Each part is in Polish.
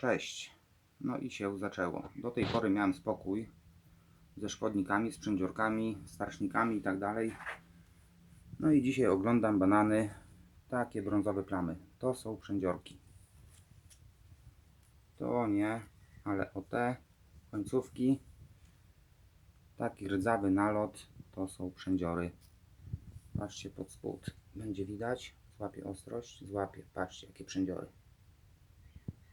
Cześć. No i się zaczęło. Do tej pory miałem spokój ze szkodnikami, z przędziorkami, starsznikami i tak dalej. No i dzisiaj oglądam banany. Takie brązowe plamy. To są przędziorki. To nie, ale o te końcówki, taki rdzawy nalot, to są przędziory. Patrzcie pod spód. Będzie widać. Złapie ostrość. Złapie. Patrzcie, jakie przędziory.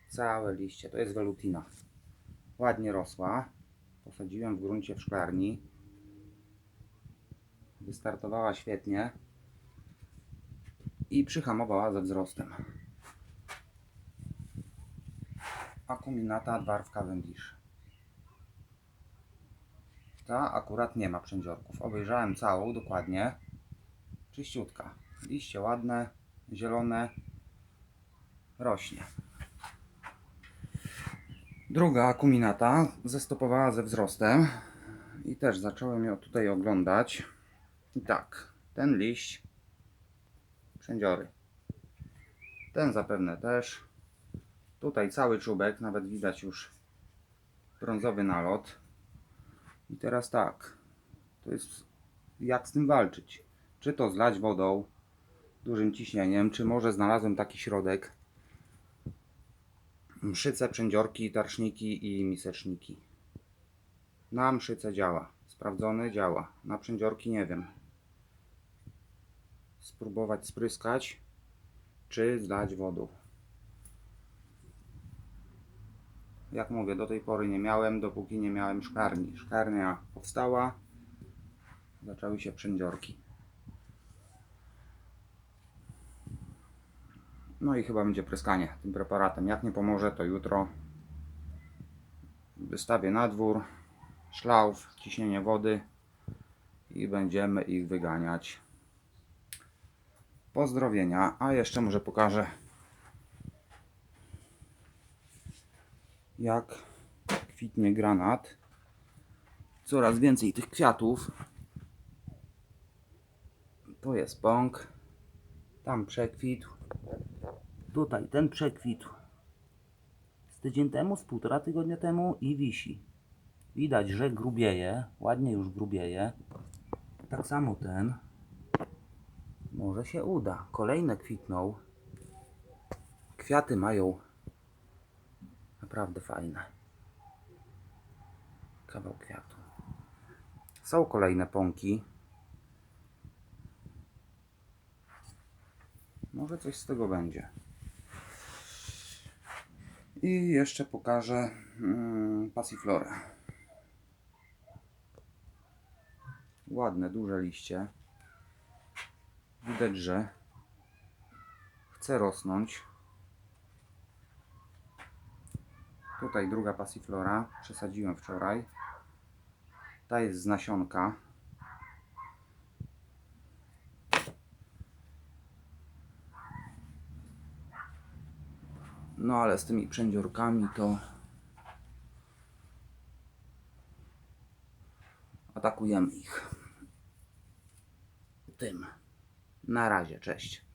Całe liście. To jest welutina. Ładnie rosła. Posadziłem w gruncie w szklarni. Wystartowała świetnie. I przyhamowała ze wzrostem. Akuminata Dwarf Cavendish. Ta akurat nie ma przędziorków. Obejrzałem całą dokładnie. Czyściutka. Liście ładne, zielone. Rośnie. Druga akuminata zestopowała ze wzrostem i też zacząłem ją tutaj oglądać. I tak, ten liść, przędziory. Ten zapewne też. Tutaj cały czubek, nawet widać już brązowy nalot. I teraz tak, to jest jak z tym walczyć. Czy to zlać wodą, dużym ciśnieniem, czy może znalazłem taki środek, mszyce, przędziorki, tarszniki i miseczniki. Na mszyce działa. Sprawdzony działa. Na przędziorki nie wiem. Spróbować spryskać, czy zlać wodą. Jak mówię, do tej pory nie miałem, dopóki nie miałem szklarni. Szklarnia powstała, zaczęły się przędziorki. No i chyba będzie pryskanie tym preparatem. Jak nie pomoże, to jutro wystawię na dwór, szlauf, ciśnienie wody i będziemy ich wyganiać. Pozdrowienia, a jeszcze może pokażę jak kwitnie granat. Coraz więcej tych kwiatów. To jest pąk. Tam przekwitł. Tutaj ten przekwitł z tydzień temu, z półtora tygodnia temu i wisi. Widać, że grubieje, ładnie już grubieje. Tak samo ten. Może się uda. Kolejne kwitną. Kwiaty mają naprawdę fajne. Kawał kwiatu. Są kolejne pąki. Może coś z tego będzie. I jeszcze pokażę mm, pasiflorę. Ładne, duże liście. Widać, że chce rosnąć. Tutaj druga pasiflora. Przesadziłem wczoraj. Ta jest z nasionka. No ale z tymi przędziorkami to atakujemy ich tym. Na razie, cześć.